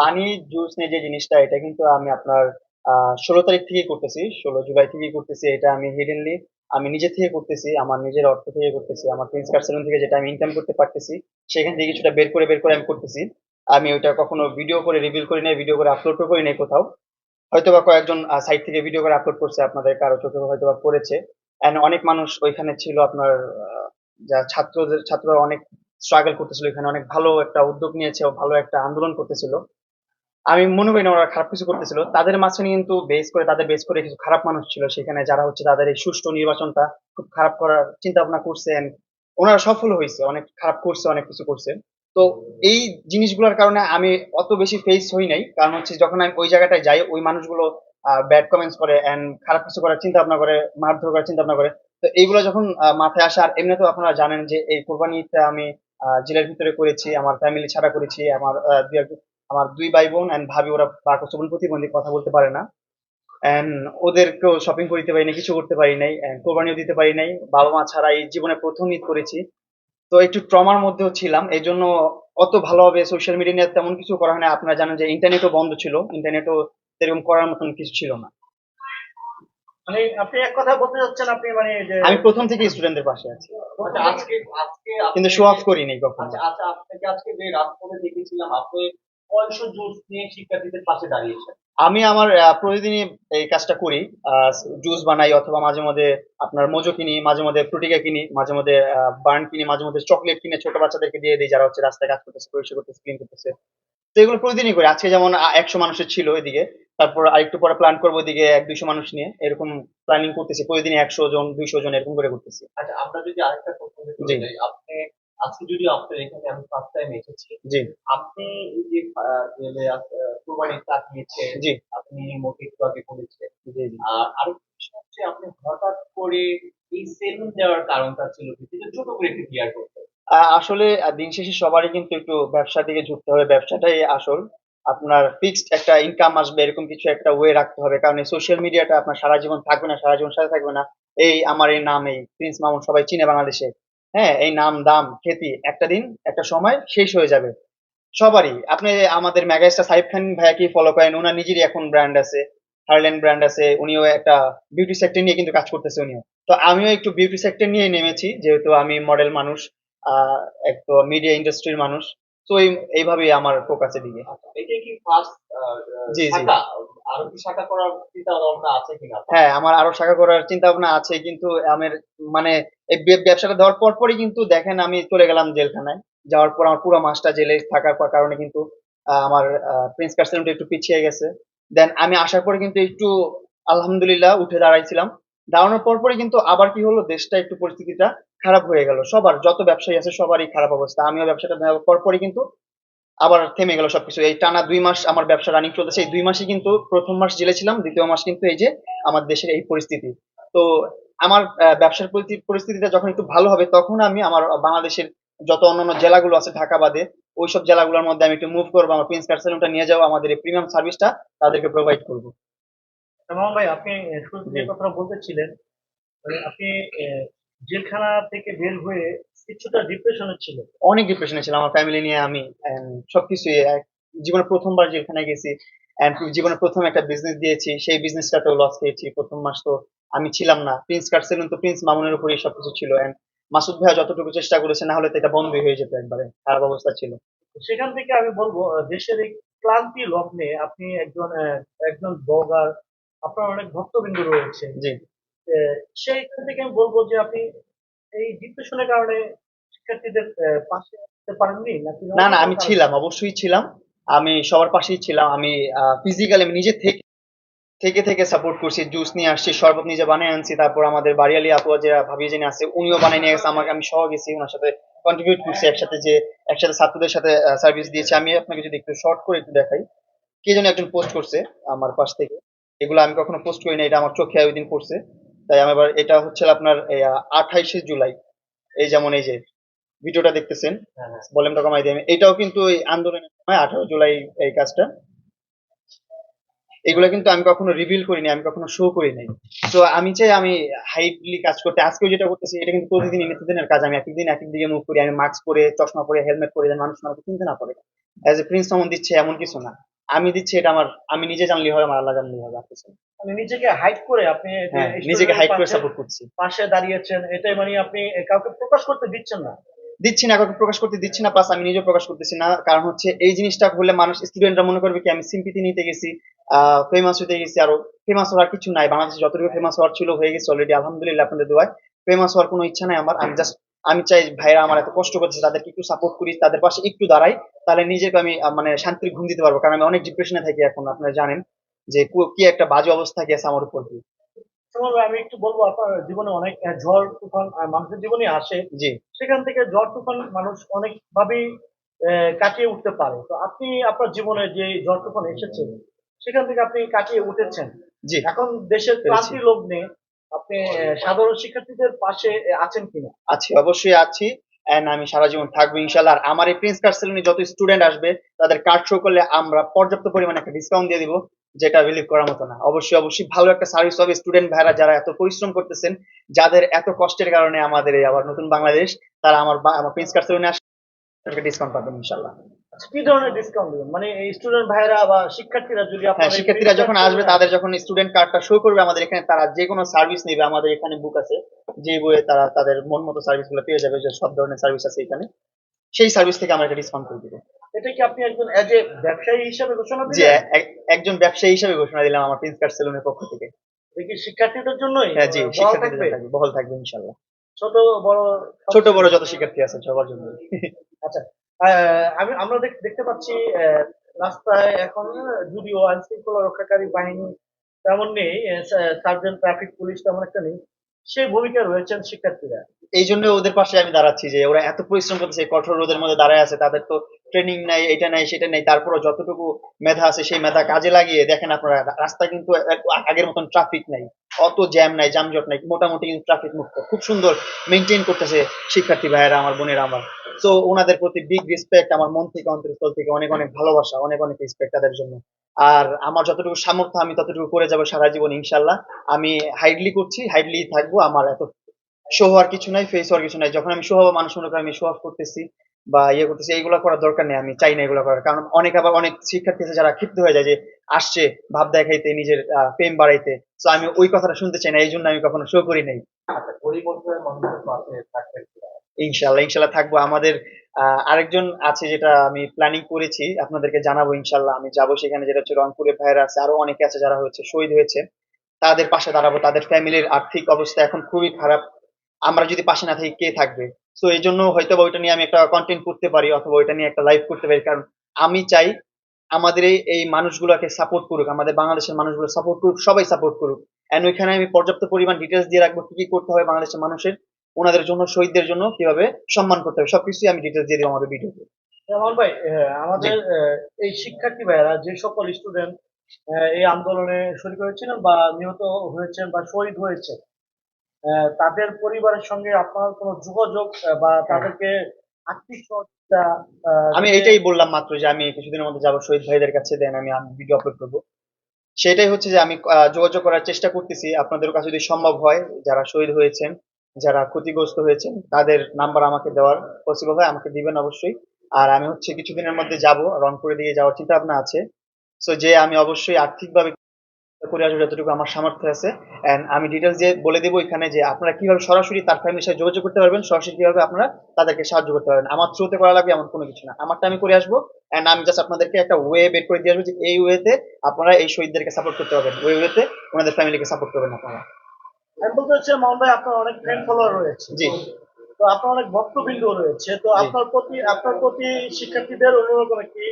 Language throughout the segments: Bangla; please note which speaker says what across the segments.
Speaker 1: পানি জুস নিয়ে যে জিনিসটা, এটা কিন্তু আমি আপনার ষোলো তারিখ থেকেই করতেছি, ষোলো জুলাই থেকেই করতেছি, এটা আমি হিডেনলি আমি নিজে থেকে করতেছি, আমার নিজের অর্থ থেকে করতেছি, আমার প্রিন্স সেলুন থেকে যেটা আমি ইনকাম করতে পারতেছি, সেখান থেকে কিছুটা বের করে বের করে আমি করতেছি। আমি ওইটা কখনো ভিডিও করে রিভিল করি নাই ভিডিও করে আপলোডও করি নাই কোথাও। হয়তো বা কয়েকজন সাইট থেকে ভিডিও করে আপলোড করছে, আপনাদের কারও চোখে হয়তো বা পড়েছে। এন্ড অনেক মানুষ ওইখানে ছিল আপনার যা ছাত্রদের, ছাত্ররা অনেক স্ট্রাগল করতেছিল, এখানে অনেক ভালো একটা উদ্যোগ নিয়েছে ভালো একটা আন্দোলন করতেছিল। আমি মনে করি না ওরা খারাপ কিছু করতেছিল। তাদের মাঝখানে কিন্তু বেস করে, তাদের বেস করে কিছু খারাপ মানুষ ছিল। সেখানে যারা হচ্ছে তাদের এই সুষ্ঠু নির্বাচনটা খুব খারাপ করার চিন্তা ভাবনা করছে ওনারা সফল হয়েছে, অনেক খারাপ করছে, অনেক কিছু করছে। তো এই জিনিসগুলোর কারণে আমি অত বেশি ফেস হই নাই। কারণ হচ্ছে যখন আমি ওই জায়গাটায় যাই, ওই মানুষগুলো ব্যাড কমেন্টস করে এন্ড খারাপ কিছু করার চিন্তা ভাবনা করে, মারধর করার চিন্তা ভাবনা করে। তো এইগুলো যখন মাথায় আসে, আর এমনিতেও আপনারা জানেন যে এই কোরবানিটা আমি জেলের ভিতরে করেছি, আমার ফ্যামিলি ছাড়া করেছি, আমার আমার দুই ভাই বোন এন্ড ভাবি, ওরা বাকচবন প্রতিবন্ধী কথা বলতে পারে না। এন্ড ওদেরকেও শপিং করতে পারি নাই, কিছু করতে পারি নাই, and কোরবানিও দিতে পারি নাই বাবা মা ছাড়া এই জীবনে প্রথম ঈদ করেছি। তো একটু ট্রমার মধ্যেও ছিলাম এই জন্য অত ভালোভাবে সোশ্যাল মিডিয়া নিয়ে তেমন কিছু করা হয় না আপনারা জানেন যে ইন্টারনেটও বন্ধ ছিল ইন্টারনেটও এরকম করার মতন কিছু ছিল না।
Speaker 2: মানে আপনি এক কথা বলতে চাচ্ছেন আপনি মানে
Speaker 1: আমি প্রথম থেকে স্টুডেন্টদের পাশে আছি।
Speaker 3: আচ্ছা আজকে আজকে
Speaker 1: কিন্তু শো অফ করিনি কখনো।
Speaker 3: আচ্ছা আচ্ছা আপনাকে আজকে যে রাজপথে দেখেছিলাম আপনি কয়শো জুস নিয়ে শিক্ষার্থীদের পাশে দাঁড়িয়েছেন।
Speaker 1: আমি আমার প্রতিদিনই এই কাজটা করি জুস বানাই অথবা মাঝে মধ্যে আপনার মোজো কিনি মাঝে মধ্যে ফ্রুটিকা কিনি মাঝে মধ্যে বার্ন কিনি মাঝে মধ্যে চকলেট কিনে ছোট বাচ্চাদেরকে দিয়ে দিই যারা হচ্ছে রাস্তায় কাজ করতেছে পরিষ্কার করতেছে ক্লিন করতেছে। তো এগুলো প্রতিদিনই করি। আজকে যেমন একশো মানুষের ছিল এদিকে। তারপর আরেকটু পরে প্ল্যান করব এদিকে এক দুইশো মানুষ নিয়ে। এরকম প্ল্যানিং করতেছি। প্রতিদিন একশো জন দুইশো জন এরকম করে করতেছি।
Speaker 3: আচ্ছা আমরা যদি আরেকটা প্রসঙ্গে
Speaker 1: জি।
Speaker 3: আপনি আজকে যদি আপনার এখানে আমি ফার্স্ট টাইম এসেছি
Speaker 1: জি।
Speaker 3: আপনি এই যে জেলে আহ, কোরবানির নিয়েছে
Speaker 1: জি।
Speaker 3: আপনি মোটে একটু আগে করেছে
Speaker 1: জি।
Speaker 3: আর আরেকটা বিষয় হচ্ছে আপনি হঠাৎ করে এই সেলুন দেওয়ার কারণটা ছিল সেটা ছোট করে একটু ক্লিয়ার করতে।
Speaker 1: আসলে দিন শেষে সবারই কিন্তু একটু ব্যবসার দিকে ঝুঁকতে হবে। ব্যবসাটাই আসল। আপনার ফিক্সড একটা ইনকাম আসবে, এরকম কিছু একটা ওয়ে রাখতে হবে। কারণ এই সোশ্যাল মিডিয়াটা আপনার সারা জীবন থাকবে না, সারা জীবন সাথে থাকবে না। এই আমার এই নাম, এই প্রিন্স মামুন সবাই চিনে বাংলাদেশে। হ্যাঁ এই নাম, দাম খ্যাতি একটা দিন, একটা সময় শেষ হয়ে যাবে। সবারই। আপনি আমাদের মেগাস্টার সাইফ খান ভাইয়াকে ফলো করেন? ওনার নিজেরই এখন ব্র্যান্ড আছে হারল্যান্ড ব্র্যান্ড আছে। উনিও একটা বিউটি সেক্টর নিয়ে কিন্তু কাজ করতেছে উনিও। তো আমিও একটু বিউটি সেক্টর নিয়ে নেমেছি, যেহেতু আমি মডেল মানুষ, আহ, এক তো মিডিয়া ইন্ডাস্ট্রির মানুষ। তো এই এইভাবেই আমার ফোকাসের দিকে।
Speaker 3: এটাই কি ফার্স্ট
Speaker 1: জি, জি।
Speaker 3: আরও কি শাখা করার চিন্তা ভাবনা আছে কিনা?
Speaker 1: হ্যাঁ আমার আরও শাখা করার চিন্তা ভাবনা আছে কিন্তু আমার মানে এই ব্যবসাটা দেওয়ার পর পরই কিন্তু দেখেন আমি চলে গেলাম জেলখানায়। যাওয়ার পর আমার পুরো মাসটা জেলে থাকার পর কারণে কিন্তু আমার প্রিন্স কার্সেলটা একটু পিছিয়ে গেছে। দেন আমি আসার পরে কিন্তু একটু আলহামদুলিল্লাহ উঠে দাঁড়াইছিলাম। দাঁড়ানোর পর পরই কিন্তু আবার কি হলো? দেশটা একটু পরিস্থিতিটা খারাপ হয়ে গেল। সবার, যত ব্যবসায়ী আছে, সবারই খারাপ অবস্থা। আমিও ব্যবসাটা দেওয়ার পর পরই কিন্তু আবার থেমে গেল সবকিছু। এই টানা দুই মাস আমার ব্যবসা রানিং চলতেছে। এই দুই মাসে কিন্তু প্রথম মাস জেলে ছিলাম, দ্বিতীয় মাস কিন্তু এই যে আমার দেশের এই পরিস্থিতি। তো আমার ব্যবসার পরিস্থিতিটা যখন একটু ভালো হবে, তখন আমি আমার বাংলাদেশের যত অন্যান্য জেলাগুলো আছে, ঢাকা বাদে, ওইসব জেলাগুলোর মধ্যে আমি একটু মুভ করব। আমার প্রিন্স সেলুনটা নিয়ে যাব আমাদের এই প্রিমিয়াম সার্ভিসটা তাদেরকে প্রোভাইড করব।
Speaker 2: মামুন ভাই আপনি শুরুতে যে বলতেছিলেন মানে আপনি জেলখানা থেকে বের হয়ে কিছুটা ডিপ্রেশনে ছিল
Speaker 1: অনেক ডিপ্রেশনে ছিলাম। আমার ফ্যামিলি নিয়ে আমি and সবকিছুই জীবনে প্রথমবার জেলখানায় গেছি এন্ড জীবনে প্রথম একটা বিজনেস দিয়েছি। সেই বিজনেসটাতেও লস খেয়েছি। প্রথম মাস তো আমি ছিলাম না। প্রিন্স কার্ড সেলুন তো প্রিন্স মামুনের উপরেই সবকিছু ছিল। এন্ড মাসুদ ভাইয়া যতটুকু চেষ্টা করেছে না হলে তো এটা বন্ধই হয়ে যেত একবারে। খারাপ অবস্থা ছিল।
Speaker 2: সেখান থেকে আমি বলব দেশের এই ক্লান্তি লগ্নে আপনি একজন একজন ব্লগার আপনার অনেক ভক্তবিন্দু রয়েছে।
Speaker 1: জি।
Speaker 2: সেইখান থেকে আমি বলব যে আপনি এই ডিপ্রেশনের কারণে শিক্ষার্থীদের পাশে আসতে পারেননি নাকি
Speaker 1: না? না আমি ছিলাম অবশ্যই ছিলাম। আমি সবার পাশেই ছিলাম আমি ফিজিক্যালি আমি নিজে থেকে থেকে থেকে সাপোর্ট করছি জুস নিয়ে আসছি শরবত নিজে বানিয়ে আনছি তারপর আমাদের বাড়িয়ালি আপু যে ভাবি জেনে আছে উনিও বানিয়ে নিয়ে গেছে আমাকে আমি সহ গেছি ওনার সাথে কন্ট্রিবিউট করছি একসাথে যে একসাথে ছাত্রদের সাথে সার্ভিস দিয়েছি। আমি আপনাকে যদি একটু শর্ট করে একটু দেখাই কে যেন একজন পোস্ট করছে আমার পাশ থেকে। এগুলো আমি কখনো পোস্ট করি না এটা আমার চোখে ওই দিন পড়ছে। তাই আমি এবার এটা হচ্ছে আপনার আঠাইশে জুলাই। এই যেমন এই যে ভিডিওটা দেখতেছেন
Speaker 3: হ্যাঁ, হ্যাঁ।
Speaker 1: ভলিউমটা কমাই দিই এটাও কিন্তু এই আন্দোলনের সময় আঠারো জুলাই এই কাজটা। এগুলো কিন্তু আমি কখনো রিভিল করিনি আমি কখনো শো করি নাই। তো আমি চাই আমি হাইটলি কাজ করতে আজকেও যেটা করতেছি এটা কিন্তু প্রতিদিন নিত্যদিনের কাজ। আমি একদিন এক দিকে মুভ করি আমি মাস্ক পরে চশমা পরে হেলমেট পরে যেন মানুষ আমাকে চিনতে না পারে। অ্যাজ এ প্রিন্স সমন দিচ্ছে এমন কিছু না। আমি দিচ্ছি এটা আমার আমি নিজে জানলি হবে আমার আল্লাহ জানলি হবে আর কিছু না।
Speaker 2: মানে নিজেকে হাইড করে আপনি
Speaker 1: হ্যাঁ নিজেকে হাইট করে সাপোর্ট করছি।
Speaker 2: পাশে দাঁড়িয়েছেন এটাই মানে আপনি কাউকে প্রকাশ করতে দিচ্ছেন না।
Speaker 1: দিচ্ছি না কাউকে প্রকাশ করতে দিচ্ছি না প্লাস আমি নিজেও প্রকাশ করতেছি না। কারণ হচ্ছে এই জিনিসটা হলে মানুষ স্টুডেন্টরা মনে করবে কি আমি সিম্পিতি নিতে গেছি ফেমাস হতে গেছি আরও ফেমাস হওয়ার কিছু নাই। বাংলাদেশে যতটুকু ফেমাস হওয়ার ছিল হয়ে গেছে অলরেডি আলহামদুলিল্লাহ আপনাদের দোয়ায়। ফেমাস হওয়ার কোনো ইচ্ছা নাই আমার আমি জাস্ট আমি চাই ভাইরা আমার এত কষ্ট করছে তাদেরকে একটু সাপোর্ট করি তাদের পাশে একটু দাঁড়াই তাহলে নিজেকে আমি মানে শান্তির ঘুম দিতে পারব। কারণ আমি অনেক ডিপ্রেশনে থাকি এখন আপনারা জানেন যে কি একটা বাজে অবস্থা গেছে আমার উপর দিয়ে।
Speaker 2: আমি একটু বলব আপনার জীবনে অনেক ঝড় তুফান মানুষের জীবনে আসে।
Speaker 1: জি।
Speaker 2: সেখান থেকে ঝড় তুফান মানুষ অনেক ভাবেই আহ, কাটিয়ে উঠতে পারে। তো আপনি আপনার জীবনে যে ঝড় তুফান এসেছে সেখান থেকে আপনি কাটিয়ে উঠেছেন।
Speaker 1: জি।
Speaker 2: এখন দেশের। ক্লান্তি লগ্নে আপনি সাধারণ শিক্ষার্থীদের পাশে আছেন কিনা?
Speaker 1: আছি অবশ্যই আছি। এন্ড আমি সারা জীবন থাকব ইনশাল্লাহ আর আমার এই প্রিন্স কার্ড সেলুনে যত স্টুডেন্ট আসবে তাদের কার্ড শো করলে আমরা পর্যাপ্ত পরিমাণে একটা ডিসকাউন্ট দিয়ে দিব যেটা বিলিভ করার মতো না। অবশ্যই অবশ্যই ভালো একটা সার্ভিস হবে। স্টুডেন্ট ভাইরা যারা এত পরিশ্রম করতেছেন যাদের এত কষ্টের কারণে আমাদের এই আবার নতুন বাংলাদেশ তারা আমার আমার প্রিন্স কার্ড সেলুনে আসে ডিসকাউন্ট পাবেন ইনশাল্লাহ
Speaker 2: কি ধরনের ডিসকাউন্ট দেবেন? মানে স্টুডেন্ট ভাইরা বা শিক্ষার্থীরা যদি
Speaker 1: হ্যাঁ
Speaker 2: আপনার
Speaker 1: শিক্ষার্থীরা যখন আসবে তাদের যখন স্টুডেন্ট কার্ডটা শো করবে আমাদের এখানে তারা যে কোনো সার্ভিস নেবে আমাদের এখানে বুক আছে যে বইয়ে তারা তাদের মন মতো সার্ভিসগুলো পেয়ে যাবে যে সব ধরনের সার্ভিস আছে এখানে সেই সার্ভিস থেকে আমরা একটা ডিসকাউন্ট করে দিব।
Speaker 2: এটা কি আপনি একজন এজ এ ব্যবসায়ী হিসেবে ঘোষণা
Speaker 1: যে
Speaker 2: দিলেন?
Speaker 1: এক- একজন ব্যবসায়ী হিসেবে ঘোষণা দিলাম আমার প্রিন্স কার্ড সেলুনের পক্ষ থেকে।
Speaker 2: কি শিক্ষার্থীদের জন্যই?
Speaker 1: হ্যাঁ জি শিক্ষার্থীদের
Speaker 2: থাকবে?
Speaker 1: বহল থাকবে ইনশাল্লাহ।
Speaker 2: ছোট বড়
Speaker 1: ছোট বড় যত শিক্ষার্থী আছে সবার জন্য।
Speaker 2: আচ্ছা আমি, আমরা দেখ- দেখতে পাচ্ছি রাস্তায় এখন যদিও আইন শৃঙ্খলা রক্ষাকারী বাহিনী তেমন নেই সার্জেন্ট, ট্রাফিক পুলিশ তেমন একটা নেই, সেই ভূমিকা রয়েছেন শিক্ষার্থীরা।
Speaker 1: এই জন্য ওদের পাশে আমি দাঁড়াচ্ছি যে ওরা এত পরিশ্রম করতেছে কঠোর রোদের মধ্যে দাঁড়ায় আছে, তাদের তো ট্রেনিং নাই, এটা নাই, সেটা নাই, তারপরও যতটুকু মেধা আছে, সেই মেধা কাজে লাগিয়ে, দেখেন আপনারা রাস্তা কিন্তু আগের মতন ট্রাফিক নাই, অত জ্যাম নাই, যানজট নাই, মোটামুটি কিন্তু ট্রাফিক মুক্ত, খুব সুন্দর মেনটেন করতেছে শিক্ষার্থী ভাইয়েরা, আমার বোনেরা, আমার তো ওনাদের প্রতি বিগ রেসপেক্ট আমার মন থেকে অন্তরস্থল থেকে অনেক অনেক ভালোবাসা, অনেক অনেক রেসপেক্ট তাদের জন্য। আর আমার যতটুকু সামর্থ্য, আমি ততটুকু করে যাব সারা জীবন ইনশাল্লাহ আমি হাইডলি করছি হাইডলি থাকব, আমার এত শো হওয়ার কিছু নাই ফেস হওয়ার কিছু নাই। যখন আমি শো হব, মানুষ মনে করে আমি শো অফ করতেছি বা ইয়ে করতেছি, এইগুলো করার দরকার নেই, আমি চাই না এগুলো করার। কারণ অনেক আবার অনেক শিক্ষার্থী আছে যারা ক্ষিপ্ত হয়ে যায় যে আসছে, ভাব দেখাইতে, নিজের প্রেম বাড়াইতে। তো আমি ওই কথাটা শুনতে চাই না, এই জন্য আমি কখনো শো করি নাই। ইনশাল্লাহ ইনশাল্লাহ থাকব। আমাদের আরেকজন আছে যেটা আমি প্ল্যানিং করেছি, আপনাদেরকে জানাব ইনশাল্লাহ আমি যাব সেখানে, যেটা হচ্ছে রংপুরের ভাইরা আছে, আরও অনেকে আছে যারা হচ্ছে শহীদ হয়েছে। তাদের পাশে দাঁড়াবো, তাদের ফ্যামিলির আর্থিক অবস্থা এখন খুবই খারাপ। আমরা যদি পাশে না থাকি, কে থাকবে? তো এই জন্য হয়তো ওইটা নিয়ে আমি একটা কন্টেন্ট করতে পারি, অথবা ওইটা নিয়ে একটা লাইভ করতে পারি। কারণ আমি চাই আমাদের এই এই মানুষগুলোকে সাপোর্ট করুক, আমাদের বাংলাদেশের মানুষগুলো সাপোর্ট করুক, সবাই সাপোর্ট করুক। এন্ড ওইখানে আমি পর্যাপ্ত পরিমাণ ডিটেলস দিয়ে রাখব, কি কি করতে হবে বাংলাদেশের মানুষের। ওনাদের জন্য শহীদদের জন্য কীভাবে সম্মান করতে হবে সবকিছুই আমি ডিটেলস দিয়ে দেবো আমাদের ভিডিওতে
Speaker 2: রহমান ভাই আমাদের এই শিক্ষার্থী ভাইয়েরা যে সকল স্টুডেন্ট এই আন্দোলনে শরীক হয়েছিলেন বা নিহত হয়েছেন বা শহীদ হয়েছে তাদের পরিবারের সঙ্গে আপনার কোনো যোগাযোগ বা তাদেরকে আর্থিক সহযোগিতা
Speaker 1: আমি এটাই বললাম মাত্র যে আমি কিছুদিনের মধ্যে যাব শহীদ ভাইদের কাছে দেন আমি ভিডিও আপলোড করব। সেটাই হচ্ছে যে আমি যোগাযোগ করার চেষ্টা করতেছি। আপনাদের কাছে যদি সম্ভব হয় যারা শহীদ হয়েছেন যারা ক্ষতিগ্রস্ত হয়েছেন, তাদের নাম্বার আমাকে দেওয়ার পসিবল হয়, আমাকে দিবেন অবশ্যই। আর আমি হচ্ছে কিছুদিনের মধ্যে যাব রংপুরের দিকে যাওয়ার চিন্তা ভাবনা আছে। সো যে আমি অবশ্যই আর্থিকভাবে করে আসব যতটুকু আমার সামর্থ্য আছে এন্ড আমি ডিটেলস দিয়ে বলে দেবো এখানে যে আপনারা কীভাবে সরাসরি তার ফ্যামিলির সাথে যোগাযোগ করতে পারবেন, সরাসরি কীভাবে আপনারা তাদেরকে সাহায্য করতে পারবেন। আমার থ্রুতে করা লাগবে এমন কোনো কিছু না। আমারটা আমি করে আসব এন্ড আমি জাস্ট আপনাদেরকে একটা ওয়ে বের করে দিয়ে আসব যে এই ওয়েতে আপনারা এই শহীদদেরকে সাপোর্ট করতে পারবেন। ওই ওয়েতে ওনাদের ফ্যামিলিকে সাপোর্ট করবেন আপনারা।
Speaker 2: আমি বলতে চাচ্ছি মামুন ভাই আপনার অনেক ফ্রেন্ড ফলোয়ার রয়েছে।
Speaker 1: জি।
Speaker 2: তো আপনার অনেক ভক্তবৃন্দ রয়েছে। তো আপনার প্রতি আপনার প্রতি শিক্ষার্থীদের অন্যরকম একটি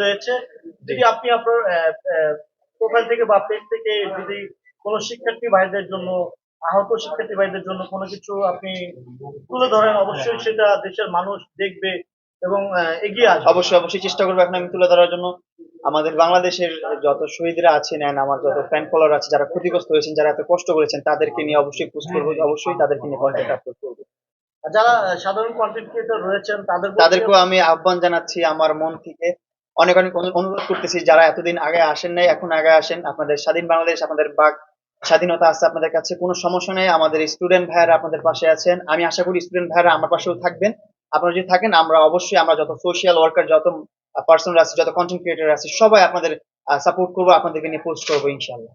Speaker 2: রয়েছে? যদি আপনি আপনার প্রোফাইল থেকে বা পেজ থেকে যদি কোনো শিক্ষার্থী ভাইদের জন্য আহত শিক্ষার্থী ভাইদের জন্য কোনো কিছু আপনি তুলে ধরেন অবশ্যই সেটা দেশের মানুষ দেখবে। এবং এগিয়ে আসবে।
Speaker 1: অবশ্যই অবশ্যই চেষ্টা করব এখন আমি তুলে ধরার জন্য। আমাদের বাংলাদেশের যত শহীদরা আছেন আমার যত ফ্যান ফলোয়ার আছে যারা ক্ষতিগ্রস্ত হয়েছেন যারা এত কষ্ট করেছেন তাদেরকে নিয়ে অবশ্যই পোস্ট করব। অবশ্যই তাদেরকে নিয়ে কন্টেন্ট আপলোড করব।
Speaker 2: যারা সাধারণ কন্টেন্ট ক্রিয়েটর রয়েছেন তাদের
Speaker 1: তাদেরকেও আমি আহ্বান জানাচ্ছি আমার মন থেকে। অনেক অনেক অনুরোধ করতেছি যারা এতদিন আগে আসেন নাই এখন আগে আসেন। আপনাদের স্বাধীন বাংলাদেশ আপনাদের বাক স্বাধীনতা আছে আপনাদের কাছে কোনো সমস্যা নেই। আমাদের স্টুডেন্ট ভাইয়ারা আপনাদের পাশে আছেন। আমি আশা করি স্টুডেন্ট ভাইয়ারা আমার পাশেও থাকবেন। আপনারা যদি থাকেন, আমরা অবশ্যই, আমরা যত সোশ্যাল ওয়ার্কার যত পার্সোনাল আছে যত কন্টেন্ট ক্রিয়েটর আছে, সবাই আপনাদের সাপোর্ট করব, আপনাদেরকে নিয়ে পোস্ট করব ইনশাল্লাহ